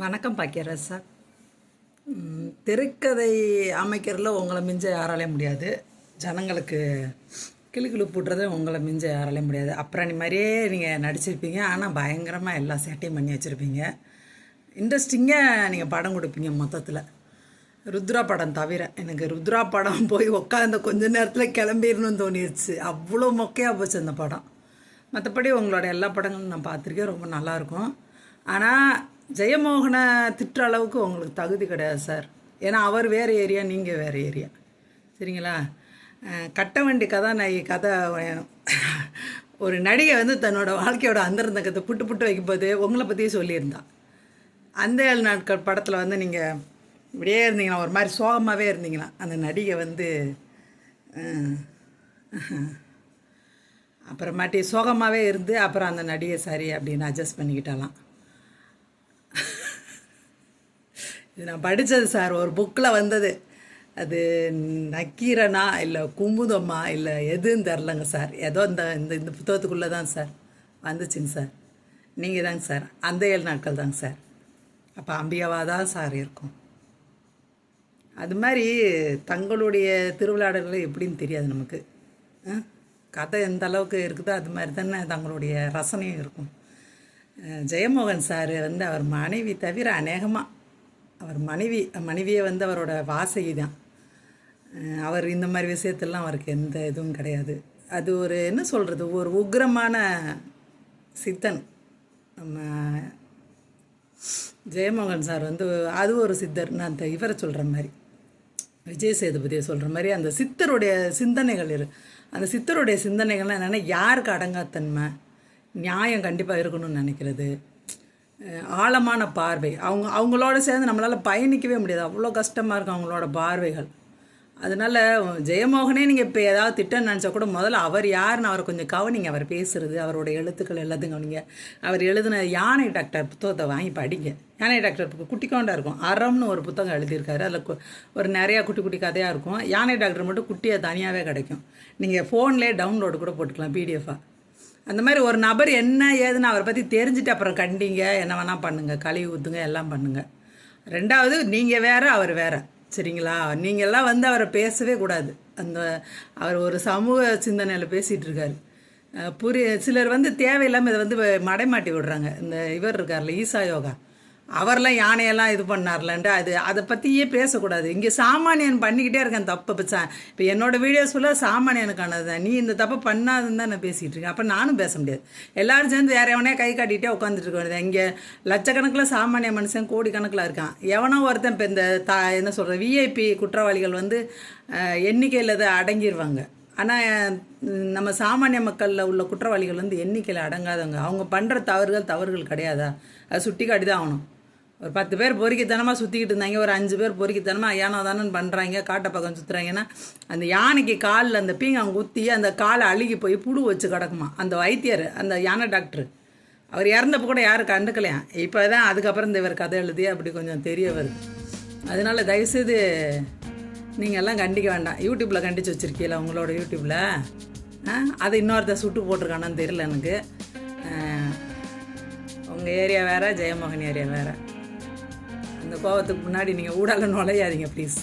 வணக்கம் பாக்கியராஜ் சார் திரைக்கதை அமைக்கிறதுல உங்களை மிஞ்ச யாராலே முடியாது. ஜனங்களுக்கு கிளுகிளு போட்டுறது உங்களை மிஞ்ச யாராலே முடியாது. அப்புறம் மாதிரியே நீங்கள் நடிச்சிருப்பீங்க. ஆனால் பயங்கரமாக எல்லா சேட்டையும் பண்ணி வச்சுருப்பீங்க. இன்ட்ரெஸ்டிங்காக நீங்கள் படம் கொடுப்பீங்க மொத்தத்தில். ருத்ரா படம் தவிர எனக்கு ருத்ரா படம் போய் உட்காந்த கொஞ்ச நேரத்தில் கிளம்பிடணும்னு தோணிடுச்சு. அவ்வளோ மொக்கையாக போச்சு அந்த படம். மற்றபடி உங்களோட எல்லா படங்களும் நான் பார்த்துருக்கேன். ரொம்ப நல்லாயிருக்கும் ஆனால் ஜெயமோகனை திட்டுற அளவுக்கு உங்களுக்கு தகுதி கிடையாது சார். ஏன்னா அவர் வேறு ஏரியா நீங்கள் வேறு ஏரியா. சரிங்களா? கட்ட வண்டி கதாநாயகி கதை வேணும் ஒரு நடிகை வந்து தன்னோட வாழ்க்கையோட அந்தரந்தக்கத்தை புட்டு புட்டு வைக்கும்போது உங்களை பற்றியே சொல்லியிருந்தான் அந்த ஏழு நாட்கள் படத்தில் வந்து நீங்கள் இப்படியே இருந்தீங்களா? ஒரு மாதிரி சோகமாகவே இருந்தீங்களா? அந்த நடிகை வந்து அப்புறமாட்டி சோகமாகவே இருந்து அப்புறம் அந்த நடிகை சரி அப்படின்னு அட்ஜஸ்ட் பண்ணிக்கிட்டாலாம். இது நான் படித்தது சார் ஒரு புக்கில் வந்தது. அது நக்கீரனா இல்லை குமுதமா இல்லை எதுன்னு தெரிலங்க சார். ஏதோ இந்த இந்த இந்த புத்தகத்துக்குள்ளே தான் சார் வந்துச்சுங்க சார். நீங்கள் தாங்க சார் அந்த ஏழு நாட்கள் தாங்க சார். அப்போ அம்பியாவாக தான் சார் இருக்கும். அது மாதிரி தங்களுடைய திருவிழாடல்கள் எப்படின்னு தெரியாது நமக்கு. கதை எந்த அளவுக்கு இருக்குதோ அது மாதிரி தானே தங்களுடைய ரசனையும் இருக்கும். ஜெயமோகன் சார் வந்து அவர் மனைவி தவிர அநேகமாக அவர் மனைவி மனைவியே வந்து அவரோட வாசகி தான் அவர் இந்த மாதிரி விஷயத்தெல்லாம் அவருக்கு எந்த இதுவும் கிடையாது. அது ஒரு என்ன சொல்கிறது ஒரு உக்கிரமான சித்தன். நம்ம ஜெயமோகன் சார் வந்து அது ஒரு சித்தர். நான் அந்த இவரை சொல்கிற மாதிரி விஜய் சேதுபதியை சொல்கிற மாதிரி அந்த சித்தருடைய சிந்தனைகள் இரு அந்த சித்தருடைய சிந்தனைகள்லாம் என்னென்னா யாருக்கு அடங்காத்தன்மை? நியாயம் கண்டிப்பாக இருக்கணும்னு நினைக்கிறது. ஆழமான பார்வை. அவங்க அவங்களோட சேர்ந்து நம்மளால் பயணிக்கவே முடியாது. அவ்வளோ கஷ்டமாக இருக்கும் அவங்களோட பார்வைகள். அதனால ஜெயமோகனே நீங்கள் இப்போ ஏதாவது திட்டம் நினச்சா கூட முதல்ல அவர் யாருன்னு அவரை கொஞ்சம் கவனிங்க. அவர் பேசுகிறது அவரோட எழுத்துக்கள் எல்லாத்தையும் கவனிங்க. அவர் எழுதின யானை டாக்டர் புத்தகத்தை வாங்கி படிங்க. யானை டாக்டர் குட்டி கொண்டா இருக்கும். அறம்னு ஒரு புத்தகம் எழுதியிருக்காரு. அதில் கு- ஒரு நிறையா குட்டி குட்டி கதையாக இருக்கும். யானை டாக்டர் மட்டும் குட்டியாக தனியாகவே கிடைக்கும். நீங்கள் ஃபோன்லேயே டவுன்லோடு கூட போட்டுக்கலாம் பிடிஎஃபாக அந்த மாதிரி ஒரு நபர் என்ன ஏதுன்னு அவரை பற்றி தெரிஞ்சுட்டு அப்புறம் கண்டிங்க என்ன வேணால் பண்ணுங்கள் கழுவி ஊற்றுங்க எல்லாம் பண்ணுங்கள் ரெண்டாவது நீங்கள் வேறு அவர் வேறு. சரிங்களா? நீங்கள்லாம் வந்து அவரை பேசவே கூடாது. அந்த அவர் ஒரு சமூக சிந்தனையில் பேசிகிட்டு இருக்காரு. புரிய சிலர் வந்து தேவையில்லாமல் இதை வந்து மடைமாட்டி விடுறாங்க. இந்த இவர் இருக்கார்ல ஈசா யோகா. அவர்லாம் யானையெல்லாம் இது பண்ணார்லன்ட்டு அது அதை பற்றியே பேசக்கூடாது. இங்கே சாமானியன் பண்ணிக்கிட்டே இருக்கேன் தப்பு இப்போ சா இப்போ என்னோட வீடியோஸ் ஃபுல்லாக சாமானியனுக்கானது தான் நீ இந்த தப்பை பண்ணாதுன்னு தான் நான் பேசிகிட்டு இருக்கேன். அப்போ நானும் பேச முடியாது. எல்லாரும் சேர்ந்து வேற எவனே கை காட்டிகிட்டே உட்காந்துட்டு இருக்க வேண்டியது இங்கே லட்சக்கணக்கில் சாமானிய மனுஷன் கோடிக்கணக்கில் இருக்கான். எவனோ ஒருத்தன் இப்போ இந்த தா என்ன சொல்கிறது விஐபி குற்றவாளிகள் வந்து எண்ணிக்கையில் அதை அடங்கிடுவாங்க ஆனால் நம்ம சாமானிய மக்களில் உள்ள குற்றவாளிகள் வந்து எண்ணிக்கையில் அடங்காதவங்க. அவங்க பண்ணுற தவறுகள் தவறுகள் கிடையாதா? அது சுட்டி காட்டி தான் ஆகணும். ஒரு பத்து பேர் பொறுக்கித்தனமாக சுற்றிக்கிட்டு இருந்தாங்க. ஒரு அஞ்சு பேர் பொறுக்கித்தனமாக யானை தானன்னு பண்ணுறாங்க காட்டை பக்கம் சுற்றுறாங்கன்னா அந்த யானைக்கு காலில் அந்த பீங்காங்க குத்தி அந்த காலை அழுகி போய் புழு வச்சு கிடக்குமா? அந்த வைத்தியர் அந்த யானை டாக்டர். அவர் இறந்தப்போ கூட யாரும் கண்டுக்கலையாம் இப்போ தான் அதுக்கப்புறம் இந்த இவர் கதை எழுதி அப்படி கொஞ்சம் தெரிய வருது அதனால தயவுசெய்து நீங்கள் எல்லாம் கண்டிக்க வேண்டாம். யூடியூப்பில் கண்டிச்சு வச்சுருக்கீங்களா உங்களோட யூடியூப்பில் அதை இன்னொருத்தர் சுட்டு போட்டிருக்கானான்னு தெரியல எனக்கு. உங்கள் ஏரியா வேறு ஜெயமோகன் ஏரியா வேறு. அந்த கோவத்துக்கு முன்னாடி நீங்கள் ஊடால நுழையாதீங்க ப்ளீஸ்